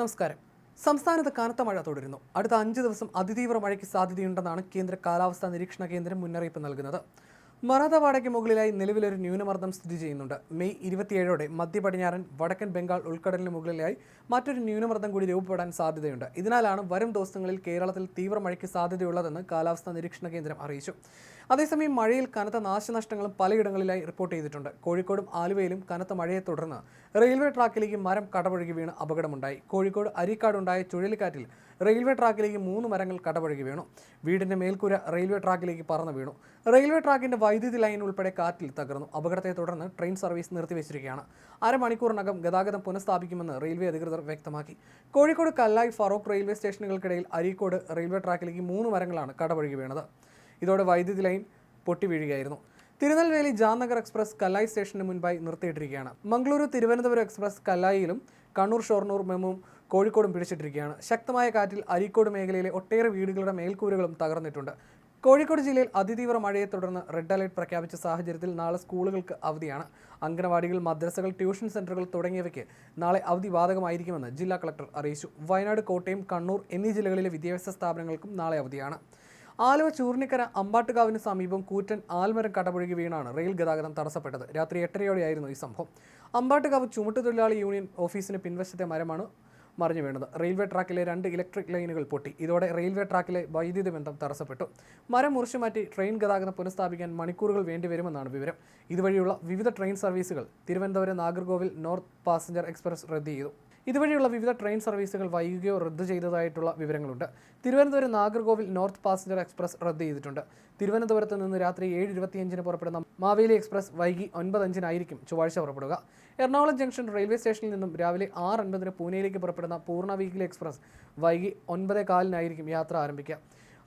നമസ്കാരം. സംസ്ഥാനത്ത് കനത്ത മഴ തുടരുന്നു. അടുത്ത അഞ്ച് ദിവസം അതിതീവ്ര മഴയ്ക്ക് സാധ്യതയുണ്ടെന്നാണ് കേന്ദ്ര കാലാവസ്ഥാ നിരീക്ഷണ കേന്ദ്രം മുന്നറിയിപ്പ് നൽകുന്നത്. മറാതവാടയ്ക്ക് മുകളിലായി നിലവിലൊരു ന്യൂനമർദ്ദം സ്ഥിതി ചെയ്യുന്നുണ്ട്. മെയ് ഇരുപത്തിയേഴോടെ മധ്യ പടിഞ്ഞാറൻ വടക്കൻ ബംഗാൾ ഉൾക്കടലിന് മുകളിലായി മറ്റൊരു ന്യൂനമർദ്ദം കൂടി രൂപപ്പെടാൻ സാധ്യതയുണ്ട്. ഇതിനാലാണ് വരും ദിവസങ്ങളിൽ കേരളത്തിൽ തീവ്ര മഴയ്ക്ക് സാധ്യതയുള്ളതെന്ന് കാലാവസ്ഥാ നിരീക്ഷണ കേന്ദ്രം അറിയിച്ചു. അതേസമയം മഴയിൽ കനത്ത നാശനഷ്ടങ്ങളും പലയിടങ്ങളിലായി റിപ്പോർട്ട് ചെയ്തിട്ടുണ്ട്. കോഴിക്കോടും ആലുവയിലും കനത്ത മഴയെ തുടർന്ന് റെയിൽവേ ട്രാക്കിലേക്ക് മരം കടപഴകി വീണ് അപകടമുണ്ടായി. കോഴിക്കോട് അരിക്കാടുണ്ടായ ചുഴലിക്കാറ്റിൽ റെയിൽവേ ട്രാക്കിലേക്ക് മൂന്ന് മരങ്ങൾ കടപഴകി വീണു. വീടിന്റെ മേൽക്കൂര റെയിൽവേ ട്രാക്കിലേക്ക് പറന്നു വീണു. റെയിൽവേ ട്രാക്കിന്റെ വൈദ്യുതി ലൈൻ ഉൾപ്പെടെ കാറ്റിൽ തകർന്നു. അപകടത്തെ തുടർന്ന് ട്രെയിൻ സർവീസ് നിർത്തിവെച്ചിരിക്കുകയാണ്. അരമണിക്കൂറിനകം ഗതാഗതം പുനഃസ്ഥാപിക്കുമെന്ന് റെയിൽവേ അധികൃതർ വ്യക്തമാക്കി. കോഴിക്കോട് കല്ലായി ഫറോക്ക് റെയിൽവേ സ്റ്റേഷനുകൾക്കിടയിൽ അരീക്കോട് റെയിൽവേ ട്രാക്കിലേക്ക് മൂന്ന് മരങ്ങളാണ് കടപഴകി വീണത്. ഇതോടെ വൈദ്യുതി ലൈൻ പൊട്ടി വീഴുകയായിരുന്നു. തിരുനെൽവേലി ജാംനഗർ എക്സ്പ്രസ് കല്ലായി സ്റ്റേഷന് മുൻപായി നിർത്തിയിട്ടിരിക്കുകയാണ്. മംഗളൂരു തിരുവനന്തപുരം എക്സ്പ്രസ് കല്ലായിയിലും കണ്ണൂർ ഷൊർണൂർ മെമ്മും കോഴിക്കോടും പിടിച്ചിട്ടിരിക്കുകയാണ്. ശക്തമായ കാറ്റിൽ അരീക്കോട് മേഖലയിലെ ഒട്ടേറെ വീടുകളുടെ മേൽക്കൂരകളും തകർന്നിട്ടുണ്ട്. കോഴിക്കോട് ജില്ലയിൽ അതിതീവ്ര മഴയെ തുടർന്ന് റെഡ് അലേർട്ട് പ്രഖ്യാപിച്ച സാഹചര്യത്തിൽ നാളെ സ്കൂളുകൾക്ക് അവധിയാണ്. അംഗനവാടികൾ മദ്രസകൾ ട്യൂഷൻ സെന്ററുകൾ തുടങ്ങിയവയ്ക്ക് നാളെ അവധി ബാധകമായിരിക്കുമെന്ന് ജില്ലാ കളക്ടർ അറിയിച്ചു. വയനാട് കോട്ടയം കണ്ണൂർ എന്നീ ജില്ലകളിലെ വിദ്യാഭ്യാസ സ്ഥാപനങ്ങൾക്കും നാളെ അവധിയാണ്. ആലുവ ചൂർണിക്കര അമ്പാട്ടുകാവിന് സമീപം കൂറ്റൻ ആൽമരം കടപുഴകി വീണാണ് റെയിൽ ഗതാഗതം തടസ്സപ്പെട്ടത്. രാത്രി എട്ടരയോടെയായിരുന്നു ഈ സംഭവം. അമ്പാട്ടുകാവ് ചുമട്ടുതൊഴിലാളി യൂണിയൻ ഓഫീസിന് പിൻവശത്തെ മരമാണ് മറിഞ്ഞു വീണത്. റെയിൽവേ ട്രാക്കിലെ രണ്ട് ഇലക്ട്രിക് ലൈനുകൾ പൊട്ടി. ഇതോടെ റെയിൽവേ ട്രാക്കിലെ വൈദ്യുതി ബന്ധം തടസ്സപ്പെട്ടു. മരം മുറിച്ചു മാറ്റി ട്രെയിൻ ഗതാഗതം പുനഃസ്ഥാപിക്കാൻ മണിക്കൂറുകൾ വേണ്ടിവരുമെന്നാണ് വിവരം. ഇതുവഴിയുള്ള വിവിധ ട്രെയിൻ സർവീസുകൾ Thiruvananthapuram Nagercoil north passenger express റദ്ദ് ചെയ്തു. ഇതുവഴിയുള്ള വിവിധ ട്രെയിൻ സർവീസുകൾ വൈകുകയോ റദ്ദു ചെയ്തതായിട്ടുള്ള വിവരങ്ങളുണ്ട്. Thiruvananthapuram Nagercoil north passenger express റദ്ദ് ചെയ്തിട്ടുണ്ട്. തിരുവനന്തപുരത്ത് നിന്ന് രാത്രി ഏഴ് ഇരുപത്തിയഞ്ചിന് പുറപ്പെടുന്ന മാവേലി എക്സ്പ്രസ് വൈകി ഒൻപത് അഞ്ചിനായിരിക്കും ചൊവ്വാഴ്ച പുറപ്പെടുക. എറണാകുളം ജംഗ്ഷൻ റെയിൽവേ സ്റ്റേഷനിൽ നിന്നും രാവിലെ ആറ് അൻപതിന് പൂനെയിലേക്ക് പുറപ്പെടുന്ന പൂർണ വീക്കിലി എക്സ്പ്രസ് വൈകി ഒൻപതേ കാലിനായിരിക്കും യാത്ര ആരംഭിക്കുക.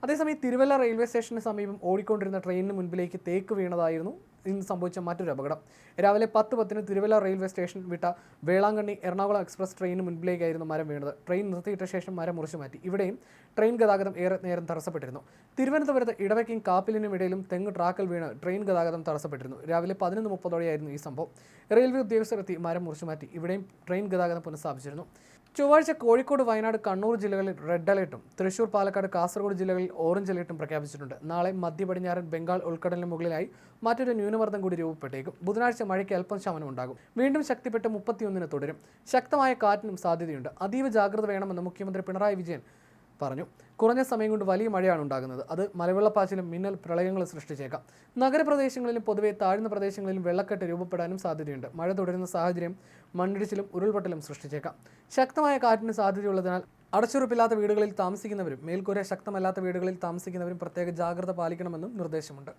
അതേസമയം തിരുവല്ല റെയിൽവേ സ്റ്റേഷന് സമീപം ഓടിക്കൊണ്ടിരുന്ന ട്രെയിനിന് മുൻപിലേക്ക് തേക്ക് വീണതായിരുന്നു. ഇന്ന് സംഭവിച്ച മറ്റൊരു അപകടം. രാവിലെ പത്ത് പത്തിന് തിരുവല്ല റെയിൽവേ സ്റ്റേഷൻ വിട്ട വേളാങ്കണ്ണി എറണാകുളം എക്സ്പ്രസ് ട്രെയിനിന് മുൻപിലേക്കായിരുന്നു മരം വീണത്. ട്രെയിൻ നിർത്തിയിട്ട ശേഷം മരം മുറിച്ചു മാറ്റി. ഇവിടെയും ട്രെയിൻ ഗതാഗതം ഏറെ നേരം തടസ്സപ്പെട്ടിരുന്നു. തിരുവനന്തപുരത്ത് ഇടവയ്ക്കും കാപ്പിലിനും ഇടയിലും തെങ്ങ് ട്രാക്കിൽ വീണ് ട്രെയിൻ ഗതാഗതം തടസ്സപ്പെട്ടിരുന്നു. രാവിലെ പതിനൊന്ന് മുപ്പതോടെയായിരുന്നു ഈ സംഭവം. റെയിൽവേ ഉദ്യോഗസ്ഥർ എത്തി മരം മുറിച്ചു മാറ്റി. ഇവിടെയും ട്രെയിൻ ഗതാഗതം പുനഃസ്ഥാപിച്ചിരുന്നു. ചൊവ്വാഴ്ച കോഴിക്കോട് വയനാട് കണ്ണൂർ ജില്ലകളിൽ റെഡ് അലർട്ടും തൃശൂർ പാലക്കാട് കാസർഗോഡ് ജില്ലകളിൽ ഓറഞ്ച് അലർട്ടും പ്രഖ്യാപിച്ചിട്ടുണ്ട്. നാളെ മധ്യ പടിഞ്ഞാറൻ ബംഗാൾ ഉൾക്കടലിന് മുകളിലായി മറ്റൊരു ന്യൂനമർദ്ദം കൂടി രൂപപ്പെട്ടേക്കും. ബുധനാഴ്ച മഴയ്ക്ക് അല്പം ശമനം ഉണ്ടാകും. വീണ്ടും ശക്തിപ്പെട്ട് മുപ്പത്തിയൊന്നിന് തുടരും. ശക്തമായ കാറ്റിനും സാധ്യതയുണ്ട്. അതീവ ജാഗ്രത വേണമെന്ന് മുഖ്യമന്ത്രി പിണറായി വിജയൻ പറഞ്ഞു. കുറഞ്ഞ സമയം കൊണ്ട് വലിയ മഴയാണ് ഉണ്ടാകുന്നത്. അത് മലവെള്ളപ്പാച്ചിലും മിന്നൽ പ്രളയങ്ങളും സൃഷ്ടിച്ചേക്കാം. നഗരപ്രദേശങ്ങളിലും പൊതുവെ താഴ്ന്ന പ്രദേശങ്ങളിലും വെള്ളക്കെട്ട് രൂപപ്പെടാനും സാധ്യതയുണ്ട്. മഴ തുടരുന്ന സാഹചര്യം മണ്ണിടിച്ചിലും ഉരുൾപൊട്ടലും സൃഷ്ടിച്ചേക്കാം. ശക്തമായ കാറ്റിന് സാധ്യതയുള്ളതിനാൽ അടച്ചുറപ്പില്ലാത്ത വീടുകളിൽ താമസിക്കുന്നവരും മേൽക്കൂര ശക്തമല്ലാത്ത വീടുകളിൽ താമസിക്കുന്നവരും പ്രത്യേക ജാഗ്രത പാലിക്കണമെന്നും നിർദ്ദേശമുണ്ട്.